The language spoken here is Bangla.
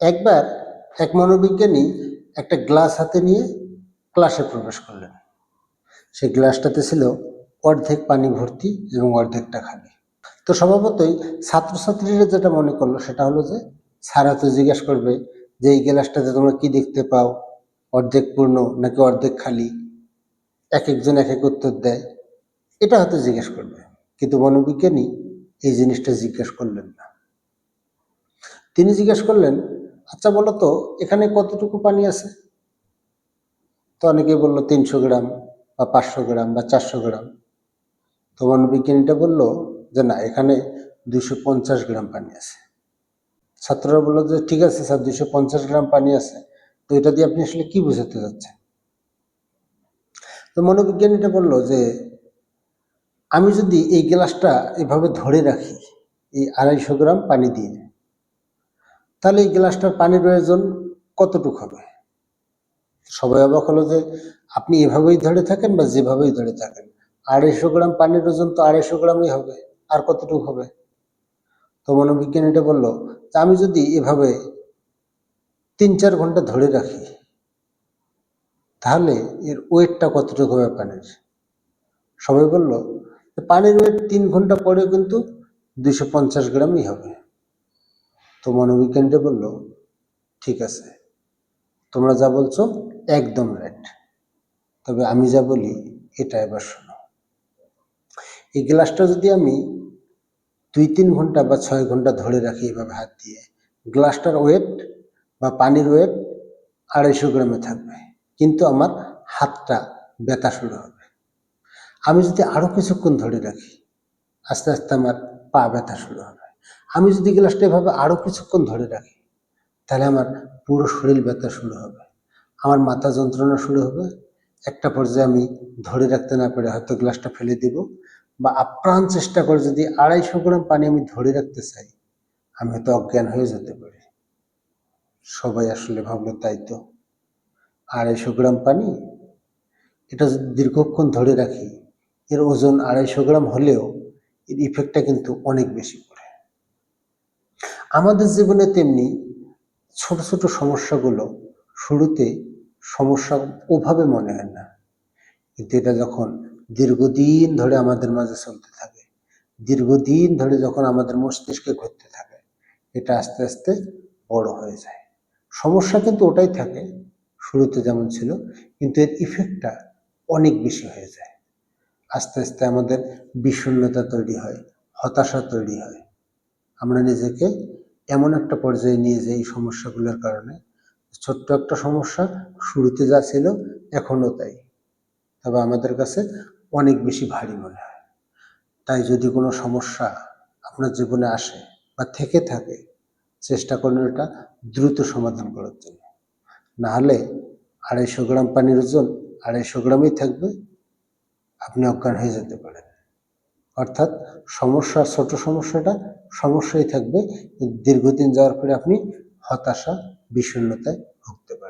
একবার এক মনোবিজ্ঞানী একটা গ্লাস হাতে নিয়ে ক্লাসে প্রবেশ করলেন। সেই গ্লাসটাতে ছিল অর্ধেক পানি ভর্তি এবং অর্ধেকটা খালি। তো স্বভাবতই ছাত্রছাত্রীরা যেটা মনে করল সেটা হলো যে স্যারা তো জিজ্ঞেস করবে যে, এই গ্লাসটাতে তোমরা কি দেখতে পাও? অর্ধেক পূর্ণ নাকি অর্ধেক খালি? এক একজন এক এক উত্তর দেয়। এটা হয়তো জিজ্ঞেস করবে। কিন্তু মনোবিজ্ঞানী এই জিনিসটা জিজ্ঞেস করলেন না। তিনি জিজ্ঞেস করলেন আচ্ছা বলো তো, এখানে কতটুকু পানি আছে? তো অনেকে বলল তিনশো গ্রাম বা পাঁচশো গ্রাম বা চারশো গ্রাম। তো মনোবিজ্ঞানীটা বলল যে না, এখানে দুশো পঞ্চাশ গ্রাম পানি আছে। ছাত্ররা বলল যে ঠিক আছে স্যার দুশো পঞ্চাশ গ্রাম পানি আছে। তো এটা দিয়ে আপনি আসলে কি বোঝাতে যাচ্ছেন? তো মনোবিজ্ঞানীটা বলল যে আমি যদি এই গ্লাসটা এভাবে ধরে রাখি, এই আড়াইশো গ্রাম পানি দিয়ে তাহলে এই গ্লাসটার পানির প্রয়োজন কতটুক হবে? সবাই অবাক হলো যে আপনি এভাবেই ধরে থাকেন বা যেভাবেই ধরে থাকেন। আড়াইশো গ্রাম পানির ওজন তো আড়াইশো গ্রামই হবে। আর কতটুকু হবে? তো মনোবিজ্ঞানীটা বলল যে আমি যদি এভাবে তিন চার ঘণ্টা ধরে রাখি, তাহলে এর ওয়েটটা কতটুকু হবে পানির? সবাই বলল, পানির ওয়েট তিন ঘণ্টা পরে কিন্তু দুইশো পঞ্চাশ গ্রামই হবে। তো মনোবিজ্ঞানীটা বলল, ঠিক আছে, তোমরা যা বলছো একদম রাইট তবে আমি যা বলি এটা এবার শোনো। এই গ্লাসটা যদি আমি দুই তিন ঘণ্টা বা ছয় ঘণ্টা ধরে রাখি এভাবে হাত দিয়ে, গ্লাসটার ওয়েট বা পানির ওয়েট আড়াইশো গ্রামে থাকবে, কিন্তু আমার হাতটা ব্যথা শুরু হবে। আমি যদি আরও কিছুক্ষণ ধরে রাখি, আস্তে আস্তে আমার পা ব্যথা শুরু হবে। আমি যদি গ্লাসটা এভাবে আরও কিছুক্ষণ ধরে রাখি, তাহলে আমার পুরো শরীর ব্যথা শুরু হবে। আমার মাথা যন্ত্রণা শুরু হবে। একটা পর্যায়ে আমি ধরে রাখতে না পেরে হয়তো গ্লাসটা ফেলে দিব বা আপ্রাণ চেষ্টা করে যদি আড়াইশো গ্রাম পানি আমি ধরে রাখতে চাই, আমি হয়তো অজ্ঞান হয়ে যেতে পারি। সবাই আসলে ভাবলো তাই তো। আড়াইশো গ্রাম পানি? এটা যদি দীর্ঘক্ষণ ধরে রাখি, এর ওজন আড়াইশো গ্রাম হলেও এর ইফেক্টটা কিন্তু অনেক বেশি পড়ে। আমাদের জীবনে তেমনি ছোট ছোট সমস্যাগুলো শুরুতে সমস্যা ওভাবে মনে হয় না। কিন্তু এটা যখন দীর্ঘদিন ধরে আমাদের মাঝে চলতে থাকে, দীর্ঘদিন ধরে যখন আমাদের মস্তিষ্কে ঘুরতে থাকে, এটা আস্তে আস্তে বড় হয়ে যায়। সমস্যা কিন্তু ওটাই থাকে, শুরুতে যেমন ছিল, কিন্তু এর ইফেক্টটা অনেক বেশি হয়ে যায়। আস্তে আস্তে আমাদের বিষণ্ণতা তৈরি হয়, হতাশা তৈরি হয় আমরা নিজেকে এমন একটা পর্যায়ে নিয়ে যাই এই সমস্যাগুলোর কারণে। ছোট্ট একটা সমস্যা, শুরুতে যা ছিল এখনও তাই। তবে আমাদের কাছে অনেক বেশি ভারী মনে হয়। তাই যদি কোনো সমস্যা আপনার জীবনে আসে বা থেকে থাকে, চেষ্টা করুন এটা দ্রুত সমাধান করার জন্য। না হলে আড়াইশো গ্রাম পানির ওজন আড়াইশো গ্রামই থাকবে, আপনি অজ্ঞান হয়ে যেতে পারেন। অর্থাৎ সমস্যা, ছোট সমস্যাটা সমস্যাই থাকবে। দীর্ঘদিন যাওয়ার পরে আপনি হতাশা বিষণ্ণতায় ভুগতে পারেন